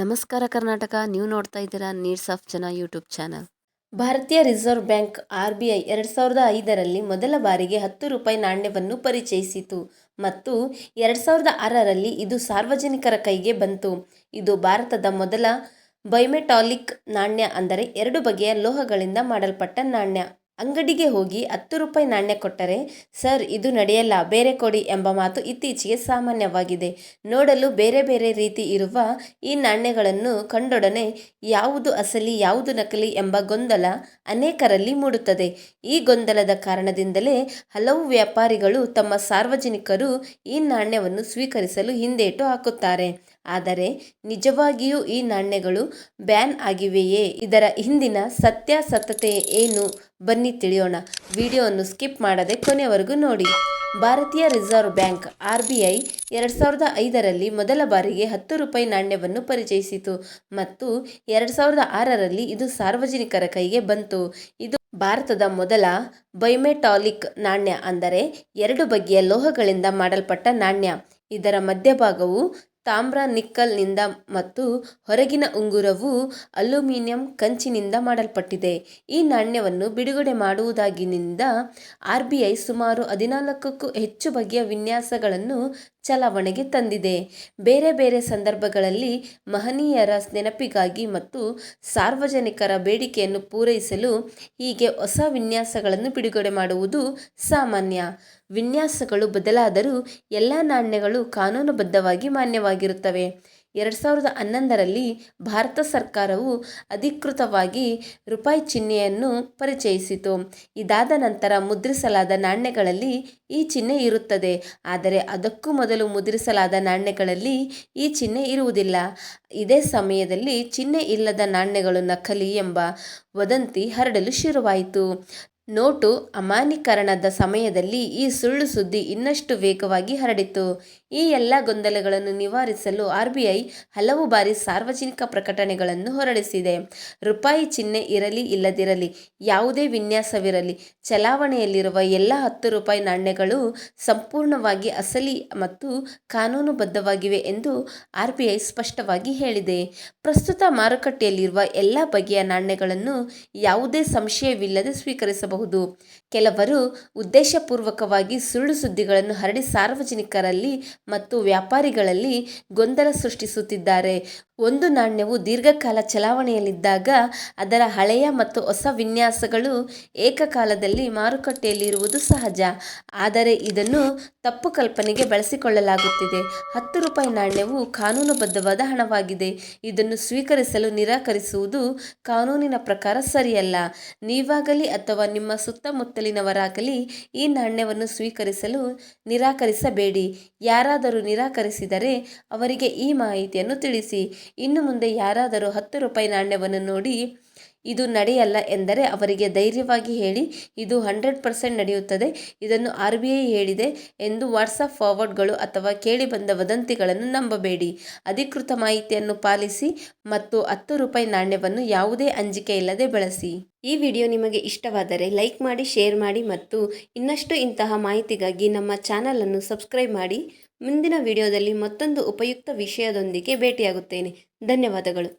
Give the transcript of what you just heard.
ನಮಸ್ಕಾರ ಕರ್ನಾಟಕ. ನೀವು ನೋಡ್ತಾ ಇದ್ದೀರಾ ನೀಡ್ಸ್ ಆಫ್ ಜನ ಯೂಟ್ಯೂಬ್ ಚಾನಲ್. ಭಾರತೀಯ reserve bank R B I ಎರಡು ಸಾವಿರದ ಐದರಲ್ಲಿ ಮೊದಲ ಬಾರಿಗೆ ಹತ್ತು ರೂಪಾಯಿ ನಾಣ್ಯವನ್ನು ಪರಿಚಯಿಸಿತು ಮತ್ತು ಎರಡು ಸಾವಿರದ ಆರರಲ್ಲಿ ಇದು ಸಾರ್ವಜನಿಕರ ಕೈಗೆ ಬಂತು. ಇದು ಭಾರತದ ಮೊದಲ ಬೈಮೆಟಾಲಿಕ್ ನಾಣ್ಯ ಅಂದರೆ ಎರಡು ಬಗೆಯ ಲೋಹಗಳಿಂದ ಮಾಡಲ್ಪಟ್ಟ ನಾಣ್ಯ. ಅಂಗಡಿಗೆ ಹೋಗಿ ಹತ್ತು ರೂಪಾಯಿ ನಾಣ್ಯ ಕೊಟ್ಟರೆ, ಸರ್, ಇದು ನಡೆಯಲ್ಲ, ಬೇರೆ ಕೊಡಿ ಎಂಬ ಮಾತು ಇತ್ತೀಚೆಗೆ ಸಾಮಾನ್ಯವಾಗಿದೆ. ನೋಡಲು ಬೇರೆ ಬೇರೆ ರೀತಿ ಇರುವ ಈ ನಾಣ್ಯಗಳನ್ನು ಕಂಡೊಡನೆ ಯಾವುದು ಅಸಲಿ, ಯಾವುದು ನಕಲಿ ಎಂಬ ಗೊಂದಲ ಅನೇಕರಲ್ಲಿ ಮೂಡುತ್ತದೆ. ಈ ಗೊಂದಲದ ಕಾರಣದಿಂದಲೇ ಹಲವು ವ್ಯಾಪಾರಿಗಳು ತಮ್ಮ ಸಾರ್ವಜನಿಕರು ಈ ನಾಣ್ಯವನ್ನು ಸ್ವೀಕರಿಸಲು ಹಿಂದೇಟು ಹಾಕುತ್ತಾರೆ. ಆದರೆ ನಿಜವಾಗಿಯೂ ಈ ನಾಣ್ಯಗಳು ಬ್ಯಾನ್ ಆಗಿವೆಯೇ? ಇದರ ಹಿಂದಿನ ಸತ್ಯಾಸತ್ಯತೆ ಏನು? ಬನ್ನಿ ತಿಳಿಯೋಣ. ವಿಡಿಯೋವನ್ನು ಸ್ಕಿಪ್ ಮಾಡದೆ ಕೊನೆಯವರೆಗೂ ನೋಡಿ. ಭಾರತೀಯ reserve bank, R B I, ಎರಡು ಸಾವಿರದ ಐದರಲ್ಲಿ ಮೊದಲ ಬಾರಿಗೆ ಹತ್ತು ರೂಪಾಯಿ ನಾಣ್ಯವನ್ನು ಪರಿಚಯಿಸಿತು ಮತ್ತು ಎರಡು ಸಾವಿರದ ಆರರಲ್ಲಿ ಇದು ಸಾರ್ವಜನಿಕರ ಕೈಗೆ ಬಂತು. ಇದು ಭಾರತದ ಮೊದಲ ಬೈಮೆಟಾಲಿಕ್ ನಾಣ್ಯ ಅಂದರೆ ಎರಡು ಬಗೆಯ ಲೋಹಗಳಿಂದ ಮಾಡಲ್ಪಟ್ಟ ನಾಣ್ಯ. ಇದರ ಮಧ್ಯಭಾಗವು ತಾಮ್ರ ನಿಕ್ಕಲ್ನಿಂದ ಮತ್ತು ಹೊರಗಿನ ಉಂಗುರವು ಅಲ್ಯೂಮಿನಿಯಂ ಕಂಚಿನಿಂದ ಮಾಡಲ್ಪಟ್ಟಿದೆ. ಈ ನಾಣ್ಯವನ್ನು ಬಿಡುಗಡೆ ಮಾಡುವುದಾಗಿನಿಂದ ಆರ್ ಬಿ ಐ ಸುಮಾರು ಹದಿನಾಲ್ಕಕ್ಕೂ ಹೆಚ್ಚು ಬಗೆಯ ವಿನ್ಯಾಸಗಳನ್ನು ಚಲಾವಣೆಗೆ ತಂದಿದೆ. ಬೇರೆ ಬೇರೆ ಸಂದರ್ಭಗಳಲ್ಲಿ ಮಹನೀಯರ ನೆನಪಿಗಾಗಿ ಮತ್ತು ಸಾರ್ವಜನಿಕರ ಬೇಡಿಕೆಯನ್ನು ಪೂರೈಸಲು ಹೀಗೆ ಹೊಸ ವಿನ್ಯಾಸಗಳನ್ನು ಬಿಡುಗಡೆ ಮಾಡುವುದು ಸಾಮಾನ್ಯ. ವಿನ್ಯಾಸಗಳು ಬದಲಾದರೂ ಎಲ್ಲ ನಾಣ್ಯಗಳು ಕಾನೂನುಬದ್ಧವಾಗಿ ಮಾನ್ಯವಾಗಿರುತ್ತವೆ. ಎರಡು ಸಾವಿರದ ಹನ್ನೊಂದರಲ್ಲಿ ಭಾರತ ಸರ್ಕಾರವು ಅಧಿಕೃತವಾಗಿ ರೂಪಾಯಿ ಚಿಹ್ನೆಯನ್ನು ಪರಿಚಯಿಸಿತು. ಇದಾದ ನಂತರ ಮುದ್ರಿಸಲಾದ ನಾಣ್ಯಗಳಲ್ಲಿ ಈ ಚಿಹ್ನೆ ಇರುತ್ತದೆ. ಆದರೆ ಅದಕ್ಕೂ ಮೊದಲು ಮುದ್ರಿಸಲಾದ ನಾಣ್ಯಗಳಲ್ಲಿ ಈ ಚಿಹ್ನೆ ಇರುವುದಿಲ್ಲ. ಇದೇ ಸಮಯದಲ್ಲಿ ಚಿಹ್ನೆ ಇಲ್ಲದ ನಾಣ್ಯಗಳು ನಕಲಿ ಎಂಬ ವದಂತಿ ಹರಡಲು ಶುರುವಾಯಿತು. ನೋಟು ಅಮಾನ್ಯೀಕರಣದ ಸಮಯದಲ್ಲಿ ಈ ಸುಳ್ಳು ಸುದ್ದಿ ಇನ್ನಷ್ಟು ವೇಗವಾಗಿ ಹರಡಿತು. ಈ ಎಲ್ಲ ಗೊಂದಲಗಳನ್ನು ನಿವಾರಿಸಲು ಆರ್ ಬಿ ಐ ಹಲವು ಬಾರಿ ಸಾರ್ವಜನಿಕ ಪ್ರಕಟಣೆಗಳನ್ನು ಹೊರಡಿಸಿದೆ. ರೂಪಾಯಿ ಚಿಹ್ನೆ ಇರಲಿ ಇಲ್ಲದಿರಲಿ, ಯಾವುದೇ ವಿನ್ಯಾಸವಿರಲಿ, ಚಲಾವಣೆಯಲ್ಲಿರುವ ಎಲ್ಲ ಹತ್ತು ರೂಪಾಯಿ ನಾಣ್ಯಗಳು ಸಂಪೂರ್ಣವಾಗಿ ಅಸಲಿ ಮತ್ತು ಕಾನೂನುಬದ್ಧವಾಗಿವೆ ಎಂದು ಆರ್ ಬಿ ಐ ಸ್ಪಷ್ಟವಾಗಿ ಹೇಳಿದೆ. ಪ್ರಸ್ತುತ ಮಾರುಕಟ್ಟೆಯಲ್ಲಿರುವ ಎಲ್ಲ ಬಗೆಯ ನಾಣ್ಯಗಳನ್ನು ಯಾವುದೇ ಸಂಶಯವಿಲ್ಲದೆ ಸ್ವೀಕರಿಸಬಹುದು. ಕೆಲವರು ಉದ್ದೇಶಪೂರ್ವಕವಾಗಿ ಸುಳ್ಳು ಸುದ್ದಿಗಳನ್ನು ಹರಡಿ ಸಾರ್ವಜನಿಕರಲ್ಲಿ ಮತ್ತು ವ್ಯಾಪಾರಿಗಳಲ್ಲಿ ಗೊಂದಲ ಸೃಷ್ಟಿಸುತ್ತಿದ್ದಾರೆ. ಒಂದು ನಾಣ್ಯವು ದೀರ್ಘಕಾಲ ಚಲಾವಣೆಯಲ್ಲಿದ್ದಾಗ ಅದರ ಹಳೆಯ ಮತ್ತು ಹೊಸ ವಿನ್ಯಾಸಗಳು ಏಕಕಾಲದಲ್ಲಿ ಮಾರುಕಟ್ಟೆಯಲ್ಲಿರುವುದು ಸಹಜ. ಆದರೆ ಇದನ್ನು ತಪ್ಪು ಕಲ್ಪನೆಗೆ ಬಳಸಿಕೊಳ್ಳಲಾಗುತ್ತಿದೆ. ಹತ್ತು ರೂಪಾಯಿ ನಾಣ್ಯವು ಕಾನೂನುಬದ್ಧವಾದ ಹಣವಾಗಿದೆ. ಇದನ್ನು ಸ್ವೀಕರಿಸಲು ನಿರಾಕರಿಸುವುದು ಕಾನೂನಿನ ಪ್ರಕಾರ ಸರಿಯಲ್ಲ. ನೀವಾಗಲಿ ಅಥವಾ ನಿಮ್ಮ ಸುತ್ತಮುತ್ತಲಿನವರಾಗಲಿ ಈ ನಾಣ್ಯವನ್ನು ಸ್ವೀಕರಿಸಲು ನಿರಾಕರಿಸಬೇಡಿ. ಯಾರಾದರೂ ನಿರಾಕರಿಸಿದರೆ ಅವರಿಗೆ ಈ ಮಾಹಿತಿಯನ್ನು ತಿಳಿಸಿ. ಇನ್ನು ಮುಂದೆ ಯಾರಾದರೂ ಹತ್ತು ರೂಪಾಯಿ ನಾಣ್ಯವನ್ನು ನೋಡಿ ಇದು ನಡೆಯಲ್ಲ ಎಂದರೆ ಅವರಿಗೆ ಧೈರ್ಯವಾಗಿ ಹೇಳಿ, ಇದು ಹಂಡ್ರೆಡ್ ಪರ್ಸೆಂಟ್ ನಡೆಯುತ್ತದೆ. ಇದನ್ನು ಆರ್ ಬಿ ಐ ಹೇಳಿದೆ ಎಂದು ವಾಟ್ಸಪ್ ಫಾರ್ವರ್ಡ್ಗಳು ಅಥವಾ ಕೇಳಿಬಂದ ವದಂತಿಗಳನ್ನು ನಂಬಬೇಡಿ. ಅಧಿಕೃತ ಮಾಹಿತಿಯನ್ನು ಪಾಲಿಸಿ ಮತ್ತು ಹತ್ತು ರೂಪಾಯಿ ನಾಣ್ಯವನ್ನು ಯಾವುದೇ ಅಂಜಿಕೆ ಇಲ್ಲದೆ ಬಳಸಿ. ಈ ವಿಡಿಯೋ ನಿಮಗೆ ಇಷ್ಟವಾದರೆ ಲೈಕ್ ಮಾಡಿ, ಶೇರ್ ಮಾಡಿ ಮತ್ತು ಇನ್ನಷ್ಟು ಇಂತಹ ಮಾಹಿತಿಗಾಗಿ ನಮ್ಮ ಚಾನಲನ್ನು ಸಬ್ಸ್ಕ್ರೈಬ್ ಮಾಡಿ. ಮುಂದಿನ ವಿಡಿಯೋದಲ್ಲಿ ಮತ್ತೊಂದು ಉಪಯುಕ್ತ ವಿಷಯದೊಂದಿಗೆ ಭೇಟಿಯಾಗುತ್ತೇನೆ. ಧನ್ಯವಾದಗಳು.